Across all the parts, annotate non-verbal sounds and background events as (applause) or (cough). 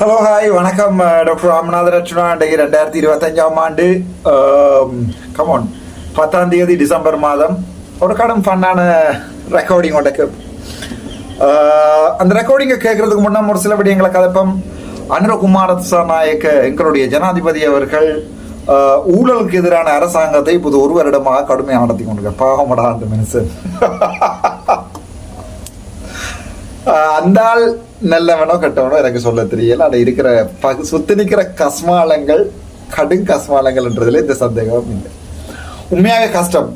Hello hi வணக்கம் doctor Ramanatha Rakshana அன்றைக்கு ரெண்டாயிரத்தி இருபத்தஞ்சாம் ஆண்டு கமோன் பத்தாம் தேதி டிசம்பர் மாதம். ஒரு கடும் ஃபன்னான ரெக்கார்டிங் உண்டக்கு அந்த ரெக்கார்டிங்கை கேட்கறதுக்கு முன்னே ஒரு சில விடயங்களை கதப்பம் அனுரகுமார நாயக்க எங்களுடைய ஜனாதிபதி அவர்கள் ஊழலுக்கு எதிரான அரசாங்கத்தை இப்போது ஒரு வருடமாக கடுமையாக நடத்தி கொண்டிருக்க பாவமடா அந்த மனுஷன். (laughs) அந்த ஆள் நல்லவனோ கெட்டவனோ எனக்கு சொல்ல தெரியல. ஆனால் இருக்கிற பகு சுத்தி நிற்கிற கஸ்மாலங்கள் கடும் கஸ்மாலங்கள்ன்றதுல இந்த சந்தேகம் இல்லை. உண்மையாக கஷ்டம்.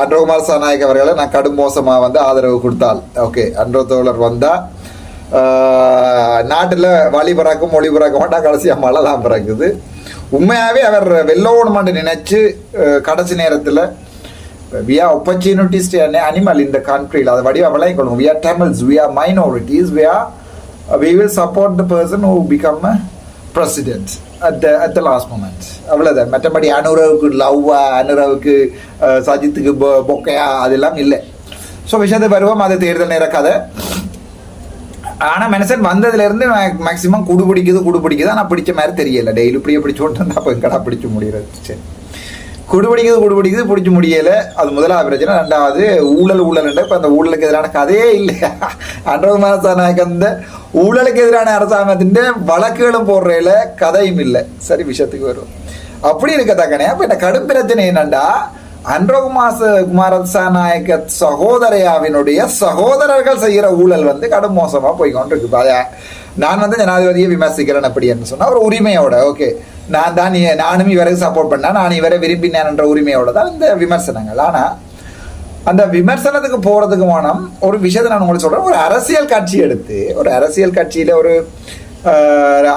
அன்றகுமார் சாநாயக் அவர்களை நான் கடும் மோசமாக வந்து ஆதரவு கொடுத்தால் ஓகே அன்றோ தோழர் வந்தால் நாட்டில் வழி பிறக்கும் மொழி பிறக்க மாட்டா கடைசியாக மழை தான் பிறக்குது. உண்மையாகவே அவர் வெள்ளோணுமான்னு நினைச்சு கடைசி நேரத்தில் we are opportunities to an animal in the country. அது வடிவா விளையாடணும் we are tamils. We are minorities. We are uh, we will support the person who become a president at the at the last moment. மற்றபடி அனுரவுக்கு லவ்வா அனுரவுக்கு சஜித்துக்கு பொக்கையா அதெல்லாம் இல்லை. So விஷயத்தை வருவோம். அது தேர்தல் நேர கதை. ஆனா மனுஷன் வந்ததுலேருந்து மேக்ஸிமம் குடு பிடிக்குது குடு பிடிக்குது. ஆனால் பிடிச்ச மாதிரி தெரியல. டெய்லி இப்படி பிடிச்சு விட்டு அப்போ கடை பிடிச்ச முடியறது சரி. குடு குடுபிடிக்குது குடு பிடிக்குது முடியல. அது முதலாவது பிரச்சனை. ரெண்டாவது ஊழல் ஊழல்ன்ற இப்போ அந்த ஊழலுக்கு எதிரான கதையே இல்லையா அன்றகுமார நாயக் அந்த ஊழலுக்கு எதிரான அரசாங்கத்தின் வழக்குகளும் போடுறதுல கதையும் இல்லை. சரி விஷயத்துக்கு வரும் அப்படி இருக்கத்தக்கனே அப்போ இந்த கடும் பிரச்சனை என்னண்டா? அன்றகுமாச குமாரசாநாயக்க சகோதரையாவினுடைய சகோதரர்கள் செய்கிற ஊழல் வந்து கடும் மோசமாக போய் கொண்டிருக்கு அத நான் வந்து ஜனாதிபதியை விமர்சிக்கிறேன் அப்படி சொன்னால் ஒரு உரிமையோட ஓகே. நான் தான் நானும் இவருக்கு சப்போர்ட் பண்ணா நான் இவரை விரும்பினேன் என்ற உரிமையோட தான் இந்த விமர்சனங்கள். ஆனா அந்த விமர்சனத்துக்கு போறதுக்கு போனோம் ஒரு விஷயத்தை நான் உங்களுக்கு சொல்றேன். ஒரு அரசியல் கட்சி எடுத்து ஒரு அரசியல் கட்சியில ஒரு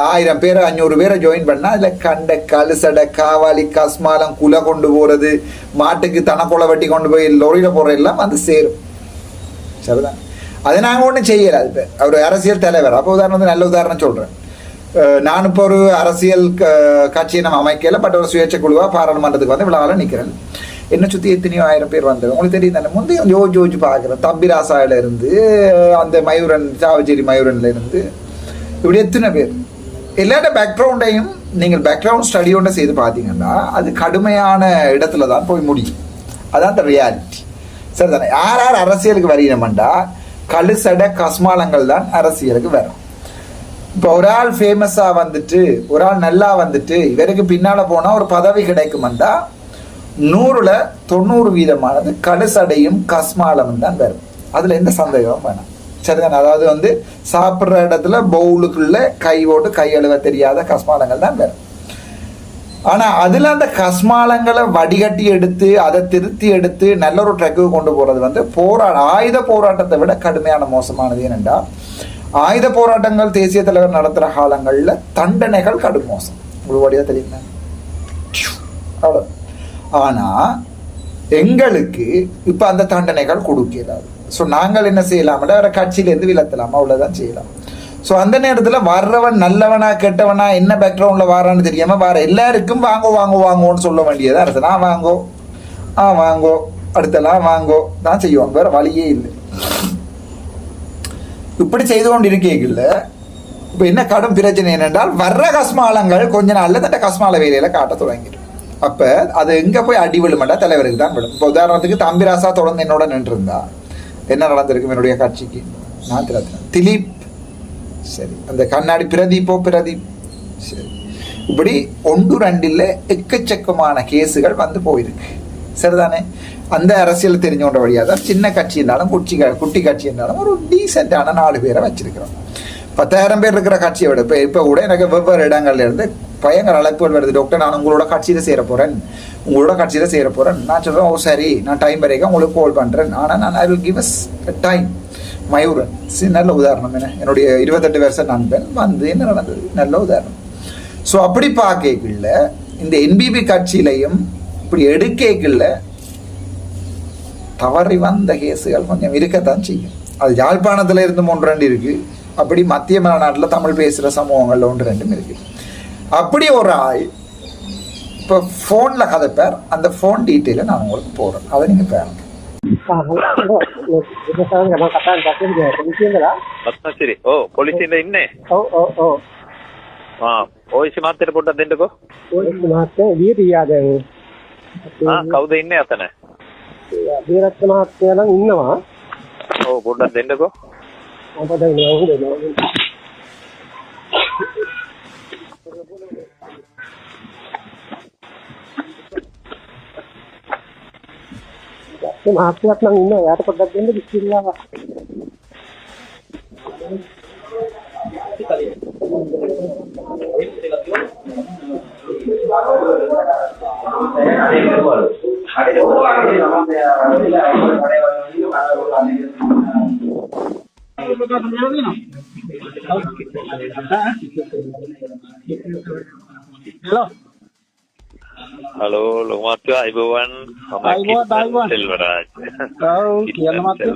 ஆயிரம் பேர் அஞ்சூறு பேரை ஜாயின் பண்ணால் இல்லை கண்ட கழுசடை காவாலி கஸ்மாலம் குலை கொண்டு போகிறது மாட்டுக்கு தனக்குலை வெட்டி கொண்டு போய் லொரியில் போற எல்லாம் வந்து சேரும். சரிதான்? அதை நாங்கள் ஒன்றும் செய்யலை. அது அவர் அரசியல் தலைவர். அப்போ உதாரணம் நல்ல உதாரணம் சொல்கிறேன் நான் இப்போ ஒரு அரசியல் க- கட்சியை நம்ம அமைக்கல பட் ஒரு சுயேட்சை குழுவாக பாராளுமன்றத்துக்கு வந்து விழாவில் நிற்கிறேன் என்ன சுற்றி எத்தனையோ ஆயிரம் பேர் வந்தது. உங்களுக்கு தெரியும் தானே முந்தைய ஜோஜ் ஜோஜ் பார்க்குறேன். தம்பி இருந்து அந்த மயூரன் சாவச்சேரி மயூரன்ல இருந்து இப்படி எத்தனை பேர். எல்லாட்ட பேக்ரவுண்டையும் நீங்கள் பேக்ரவுண்ட் ஸ்டடியோட செய்து பார்த்தீங்கன்னா அது கடுமையான இடத்துல தான் போய் முடியும். அதான் அந்த ரியாலிட்டி சரி தானே யார் யார் அரசியலுக்கு வரீனமெண்டா கழுசட கஸ்மாலங்கள் தான் அரசியலுக்கு வரும். இப்போ ஒரு ஆள் ஃபேமஸாக வந்துட்டு ஒரு ஆள் நல்லா வந்துட்டு இவருக்கு பின்னால் போனால் ஒரு பதவி கிடைக்குமெண்டா நூறுல தொண்ணூறு வீதமானது கடுசடையும் கஸ்மாலமும் தான் வரும். அதில் எந்த சந்தேகமும் வேணாம். சரிதான்? அதாவது வந்து சாப்பிட்ற இடத்துல பவுலுக்குள்ள கை ஓட்டு கை அழுவ தெரியாத கஸ்மாலங்கள் தான் வரும். ஆனா அதுல அந்த கஸ்மாலங்களை வடிகட்டி எடுத்து அதை திருத்தி எடுத்து நல்ல ஒரு ட்ரக்கு கொண்டு போறது வந்து போராட ஆயுத போராட்டத்தை விட கடுமையான மோசமானது ஏனென்றா ஆயுத போராட்டங்கள் தேசிய தலைவர் நடத்துகிற காலங்களில் தண்டனைகள் கடும் மோசம். உங்களுக்கு வழியா தெரியுமா? அவ்வளோ ஆனா எங்களுக்கு இப்ப அந்த தண்டனைகள் கொடுக்கிறாரு ஸோ நாங்கள் என்ன செய்யலாம்னா வேற கட்சியிலேருந்து விலத்தலாம். அவ்வளவுதான் செய்யலாம். ஸோ அந்த நேரத்தில் வர்றவன் நல்லவனா கெட்டவனா என்ன பேக்ரவுண்ட்ல வாரான்னு தெரியாம வர எல்லாருக்கும் வாங்கோ வாங்கோ வாங்கோன்னு சொல்ல வேண்டியதா அடுத்த நான் வாங்கோ. ஆ வாங்கோ. அடுத்தலாம் வாங்கோ. தான் செய்வோம் வேற வழியே இல்லை. இப்படி செய்து கொண்டிருக்கீங்கல்ல இப்போ என்ன கடும் பிரச்சனை என்னென்றால் வர்ற கஸ்மாலங்கள் கொஞ்ச நாளில் தட்ட கஸ்மால வேலையில காட்ட தொடங்கிடும். அப்போ அது எங்கே போய் அடி விழுமெண்டா தலைவருக்கு தான் விடும் இப்போ உதாரணத்துக்கு தம்பிராசா தொடர்ந்து என்னோட நின்றுருந்தா என்ன நடந்திருக்கும் என்னுடைய கட்சிக்கு? நான் திலீப் சரி. அந்த கண்ணாடி பிரதீப்போ பிரதீப் சரி. இப்படி ஒன்று ரெண்டில் எக்கச்சக்கமான கேஸுகள் வந்து போயிருக்கு. சரிதானே? அந்த அரசியல் தெரிஞ்சவன்ற வழியாக தான் சின்ன கட்சி இருந்தாலும் குட்டி குட்டி கட்சி இருந்தாலும் ஒரு டீசெண்டான நாலு பேரை வச்சிருக்கிறோம். பத்தாயிரம் பேர் இருக்கிற கட்சியை விட இப்போ இப்போ கூட எனக்கு வெவ்வேறு இடங்கள்ல இருந்து பயங்கர அழைப்புகள் வருது. டாக்டர் நான் உங்களோட கட்சியில் சேர போகிறேன் உங்களோட கட்சியில் சேர போகிறேன் நான் சொல்கிறேன் ஓ சரி நான் டைம் வரைக்கும் உங்களுக்கு கால் பண்ணுறேன் ஆனால் நான் I will give us time Mayuran நல்ல உதாரணம் என்ன? என்னுடைய இருபத்தெட்டு வருஷம் நண்பன் வந்து என்ன நடந்தது? நல்ல உதாரணம். ஸோ அப்படி பார்க்கல இந்த என்பிபி கட்சியிலையும் இப்படி எடுக்கல தவறி வந்த கேஸுகள் கொஞ்சம் இருக்கத்தான் செய்யும். அது யாழ்ப்பாணத்தில் இருந்து ஒன்று ரெண்டு இருக்குது அப்படி மத்திய மாநாட்டில் தமிழ் பேசுகிற சமூகங்களில் ஒன்று ரெண்டும் இருக்குது அப்படி ஒரு ஆள் இப்போ ஃபோனில் கதைப்பார். அந்த ஃபோன் டீட்டெயிலை நான் உங்களுக்கு போடுறேன். அதை நீங்கள் பாருங்க. ഓ പോളിസിന്റെ ഇന്നേ ആ പോയിസ് മാത്രം പൊട്ട എന്തെണ്ടോ අභිරත් මහත්තයා නම් ඉන්නවා. ඔව් පොඩ්ඩක් දෙන්නකෝ. මොකද ඉන්නේ ඔහු දෙනවා. මහත්තයක් නම් ඉන්නවා. එයාට පොඩ්ඩක් දෙන්න කිසිල්ලාව. ඒක හරි ඕවාගේ මම මෙයා කඩේ වල නිකන් බලවල අන්නේ මොකක්ද හලෝ හලෝ ලොමාත්‍ය අයිබෝවන් මම සෙල්වරාජ් ඔව් කියන මාත්‍ය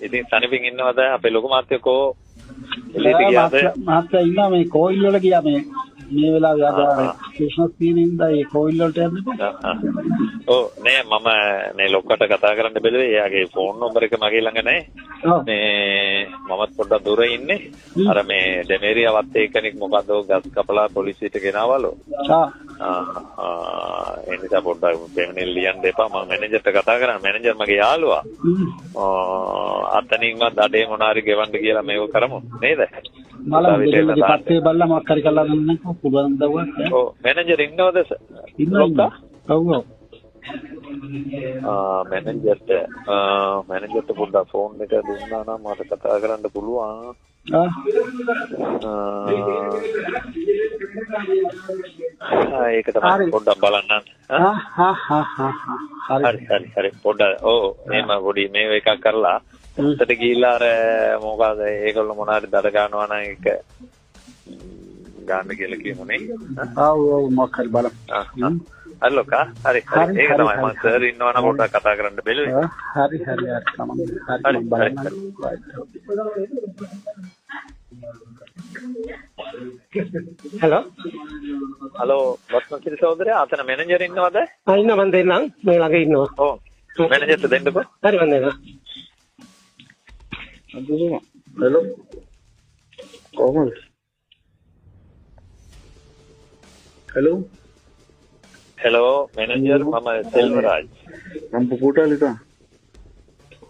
ඉතින් තනිපින් ඉන්නවද අපේ ලොකු මාත්‍යකෝ එළියට ගියාද මාත්‍ය ඉන්නවා මේ කෝවිල් වල ගියා මේ මේ වෙලාවේ අද ආ. ක්‍රිස්මස් තියෙන ඉඳලා ඒ කෝයිල් වලට යන්නකෝ ඔව් නෑ මම මේ ලොක්කට කතා කරන්න බැලුවේ එයාගේ ෆෝන් නම්බර් එක මගේ ළඟ නෑ. මේ මමත් පොඩ්ඩක් දුර ඉන්නේ. අර මේ ඩෙමේරියා වත්තේ කෙනෙක් මොකද ගස් කපලා පොලිසියට ගෙනාවලු? ආ ඒ නිසා පොඩ්ඩක් පැමිණිලි ලියන්න එපා. මම මැනේජර්ට කතා කරා. මැනේජර් මගේ යාළුවා. හ්ම්. අතනින්වත් අඩේ මොනාරි ගෙවන්න කියලා මේක කරමු. නේද මලම් දෙලගේ පත්තේ බල්ලා මොකක් හරි කරලා දෙන්නකෝ පුළුවන් දවස් ඔව්. මැනේජර් ඉන්නවද සර්? ඉන්නවා ලොක්කා? ඔව් ඔව්. ආ මැනේජර්ට ආ මැනේජර්ට පොඩ්ඩක් ෆෝන් එක දුන්නා නම් මට කතා කරන්න පුළුවන්. ආ. ආ. ඒක තමයි හරි. පොඩ්ඩක් බලන්න. ආ? ආ හා හා හා හා. හරි. හරි හරි පොඩ්ඩක් ඔව් එහෙම පොඩි මේ එකක් කරලා එතට ගිල්ලා අර මොකද ඒකොල්ල මොනාට දඩ ගන්නවන එක ගන්න කියල කියමුණේ ආව් ආව් මොකක්ද බලන්න අර ලොකා. හරි හරි. ඒක තමයි මම සර් ඉන්නවන කොට කතා කරන්න බැලුවේ. හරි හරි. හරි තමයි හරි බලන්න. හලෝ හලෝ වත්න කිරි සහෝදරයා. අතන මැනේජර් ඉන්නවද? ආ ඉන්නවා. මම දෙන්නම්. මේ ළඟ ඉන්නවා. ඔව්. මැනේජර්ට දෙන්නකෝ. හරි මම දෙන්නම්. தான்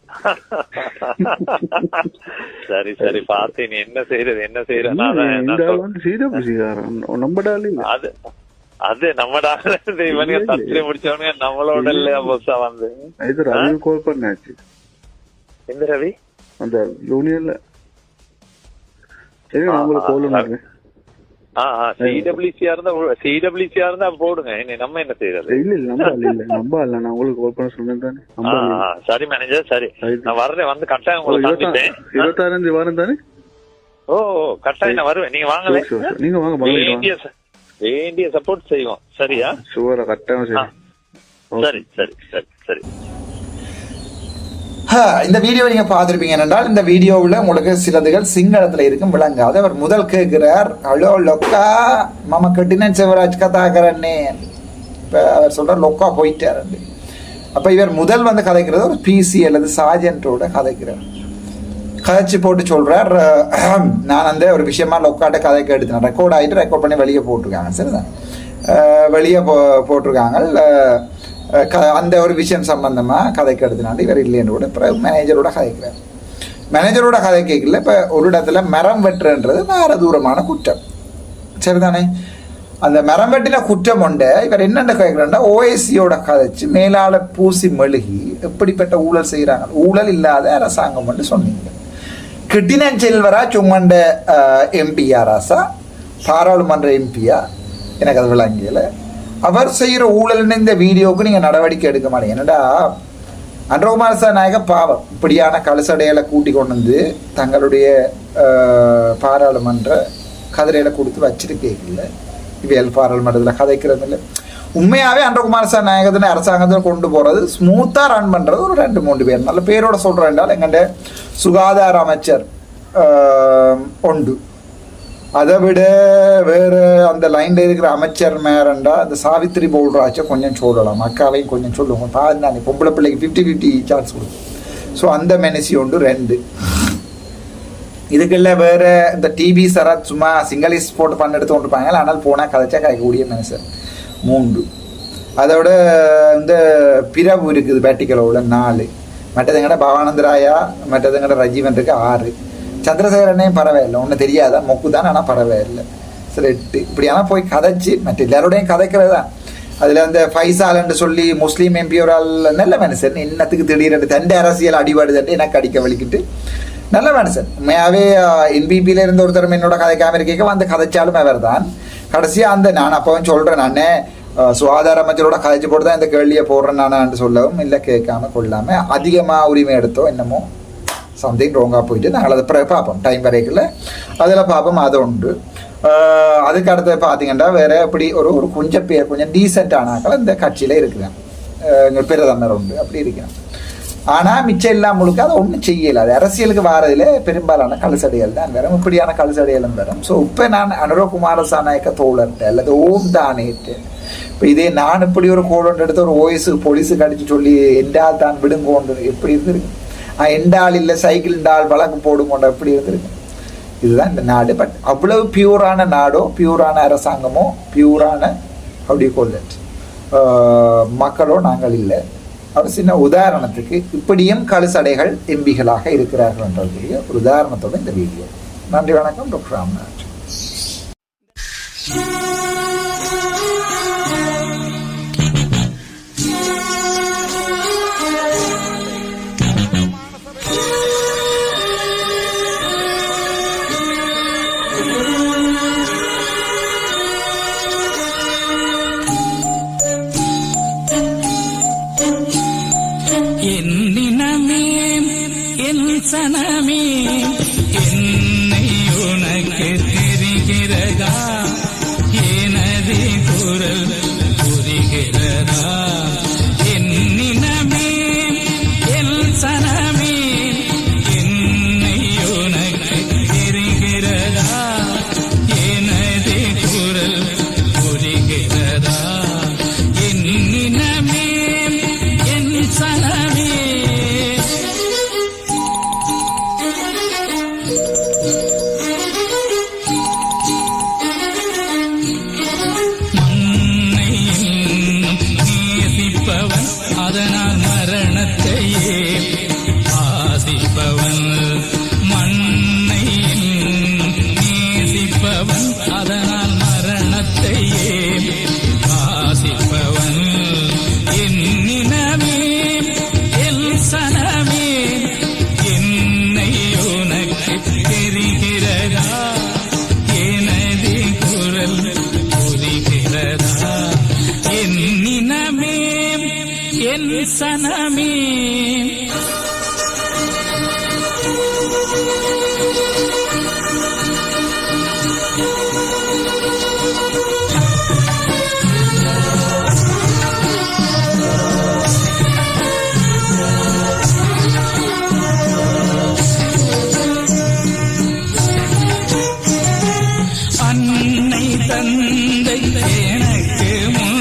(laughs) சரி சரி பார்த்தேன் என்ன செய்யறது என்ன செய்யறது நான் இந்த நான் ஆள் சொல்- வந்து சிடபிள்யூசிக்காரன் நம்ம டால் இல்ல. அது அது நம்ம டாக்டர் இவனுங்க தத்திரி முடிச்சவனுங்க நம்மளோட இல்லையா பொஸ்ஸா வந்து. இது ரவி கால் பண்ணாச்சு. இந்த ரவி? அந்த யூனியன்ல சரி உங்களுக்கு ஆ சிடபிள்யூசியா இருந்தா சிடபிள்யூசியா இருந்தா போடுங்க. என்ன நம்ம என்ன செய்யறது இல்ல இல்ல நம்ம ஆள் இல்ல. நம்ம ஆள் நான் உங்களுக்கு கால் பண்ண சொன்னேன் தானே. சரி மேனேஜர் சரி. நான் வர்றேன். வந்து கட்டாயம் ஓ, உங்களை இருபத்தா- சந்திப்பேன்? இருபத்தாறாம் வாரம் தானே? ஓ கட்டாயம் நான் வருவேன். நீங்க வாங்கலே. நீங்க வாங்க வேண்டிய சப்போர்ட் செய்வோம். சரியா? ஷுவரா கட்டாயம். சரி சரி சரி சரி. இந்த வீடியோ நீங்க பார்த்துருப்பீங்க என்றால் இந்த வீடியோவில் உங்களுக்கு சிலதுகள் சிங்களத்தில் இருக்கும் விளங்காது. அவர் முதல் கேட்கிறார் ஹலோ லொக்கா மம கட்டினன் சிவராஜ் கதாகரன்னே இப்போ அவர் சொல்கிறார் லொக்கா போயிட்டார். அப்போ இவர் முதல் வந்து கதைக்கிறது ஒரு பிசி அல்லது சார்ஜென்ட்டோட கதைக்கிறார். கதைச்சு போட்டு சொல்கிறார் நான் வந்து ஒரு விஷயமா லொக்காட்ட கதைக்கு எடுத்தேன். ரெக்கார்ட் ஆகிட்டு ரெக்கார்ட் பண்ணி வெளியே போட்டிருக்காங்க. சரிதான். வெளியே போ போட்டிருக்காங்க. இல்லை அந்த ஒரு விஷயம் சம்பந்தமாக கதைக்கு எடுத்துனாண்டு இவர் இல்லைன்னு கூட பிறகு மேனேஜரோட கதைக்கிறார். மேனேஜரோட கதை கேட்கல. இப்போ ஒரு இடத்துல மரம் வெட்டுறன்றது வேற தூரமான குற்றம். சரிதானே? அந்த மரம் வெட்டின குற்றம் உண்டு இவர் என்னென்ன கேட்குறேன்னா ஓஎஸ்சியோட கதைச்சு மேலால பூசி மெழுகி எப்படிப்பட்ட ஊழல் செய்கிறாங்க. ஊழல் இல்லாத அரசாங்கம் என்று சொன்னீங்க. கிட்டினன் செல்வரா சும்மண்ட எம்பியா ராசா பாராளுமன்ற எம்பியா எனக்கு அது விளங்கியலை அவர் செய்கிற ஊழல்னு இந்த வீடியோவுக்கு நீங்கள் நடவடிக்கை எடுக்க மாட்டீங்க. என்னடா? அன்றகுமார் சார் நாயக பாவம். இப்படியான கலசடையில கூட்டி கொண்டு வந்து தங்களுடைய பாராளுமன்ற கதிரையில கொடுத்து வச்சிருக்கீங்கல்ல இவையல் பாராளுமன்றத்தில் கதைக்கிறது இல்லை. உண்மையாவே அன்றகுமார் சார் நாயகத்தின் அரசாங்கத்தில் கொண்டு போறது ஸ்மூத்தா ரன் பண்றது ஒரு ரெண்டு மூணு பேர். நல்ல பேரோட சொல்றேன் என்றால் எங்கள்ட சுகாதார அமைச்சர் உண்டு அதை விட வேற அந்த லைன்ல இருக்கிற அமைச்சர் மேரண்டா அந்த சாவித்திரி போல்ராச்ச கொஞ்சம் சொல்லலாம். அக்காவையும் கொஞ்சம் சொல்லுவோம் தானே பொம்பளை பிள்ளைக்கு ஃபிஃப்டி ஃபிஃப்டி சான்ஸ் கொடுக்கும். ஸோ அந்த மெனசி ஒன்று ரெண்டு. இதுக்குள்ள வேற இந்த டிவி சரத் சும்மா சிங்களீஸ் போட்டு பண்ண எடுத்து கொண்டுப்பாங்க ஆனால் போனால் கதைச்சா கதைக்கக்கூடிய மனுஷன் மூன்று. அதோட இந்த பிரபு இருக்குது பேட்டிக்கலோட நாலு. மற்றதுங்கட பவானந்தராயா மற்றதுங்கட ரஜீவன் இருக்கு ஆறு. சந்திரசேகரனே பறவை இல்லை. ஒன்றும் தெரியாதா? மொக்கு தான் ஆனால் இல்லை. சரி எட்டு. இப்படியான போய் கதைச்சு மற்ற எல்லாரோடையும் கதைக்கிறது தான் அதில் அந்த ஃபைசால்னு சொல்லி முஸ்லீம் எம்பி ஒரு ஆள் நல்ல மனுஷன். இன்னத்துக்கு திடீரென்று தண்டை அரசியல் அடிபாடுதண்டு எனக்கு அடிக்க வலிக்கிட்டு. நல்ல மனுஷன். உண்மையாகவே என்பிபியில் இருந்த ஒருத்தர் என்னோட கதைக்காம இருக்க வந்து கதைச்சாலும் அவர் தான் கடைசியாக அந்த நான் அப்பவும் சொல்கிறேன் நானே சுகாதார அமைச்சரோட கதைச்சு போட்டு தான் இந்த கேள்வியை போடுறேன் நானான்னு சொல்லவும் இல்லை கேட்காம கொள்ளாம அதிகமாக உரிமை எடுத்தோ என்னமோ சம்திங் ராங்காக போயிட்டு நாங்கள் அதை பிறகு பார்ப்போம். டைம் வரைக்குள்ள அதில் பார்ப்போம். அது உண்டு. அதுக்கு அடுத்து பார்த்தீங்கன்னா வேறு இப்படி ஒரு ஒரு கொஞ்சம் பேர் கொஞ்சம் டீசென்ட் ஆனாக்கள் இந்த கட்சியில் இருக்கிறேன் எங்கள் பிரதமர் உண்டு. அப்படி இருக்கிறேன் ஆனால் மிச்சம் எல்லாம் முழுக்க அதை ஒன்றும் செய்யலை. அது அரசியலுக்கு வாரதில் பெரும்பாலான கழுசடைகள் தான் வரும். இப்படியான கழுசடைகளும் வரும். ஸோ இப்போ நான் அனுரகுமார சாநாயக்க தோழர்கிட்ட அல்லது ஓம் தானேட்டு இப்போ இதே நான் இப்படி ஒரு கோடு எடுத்து ஒரு ஓய்ஸு போலீஸுக்கு அடிச்சு சொல்லி என்றால் தான் விடுங்கோண்டு எப்படி இருந்திருக்கு? நான் எண்டால் இல்லை சைக்கிள் ஆள் வழக்கு போடுங்கோண்ட எப்படி இருந்திருக்கு? இதுதான் இந்த நாடு. பட் அவ்வளவு பியூரான நாடோ பியூரான அரசாங்கமோ பியூரான அப்படி கொள்ளட் மக்களோ நாங்கள் இல்லை. ஒரு சின்ன உதாரணத்துக்கு இப்படியும் கழுசடைகள் எம்பிகளாக இருக்கிறார்கள் என்றதுடைய ஒரு உதாரணத்தோட இந்த வீடியோ. நன்றி வணக்கம். டாக்டர் ராம்நாத். தரிசனமே என் சனமே அன்னை தந்தை எனக்கு முன்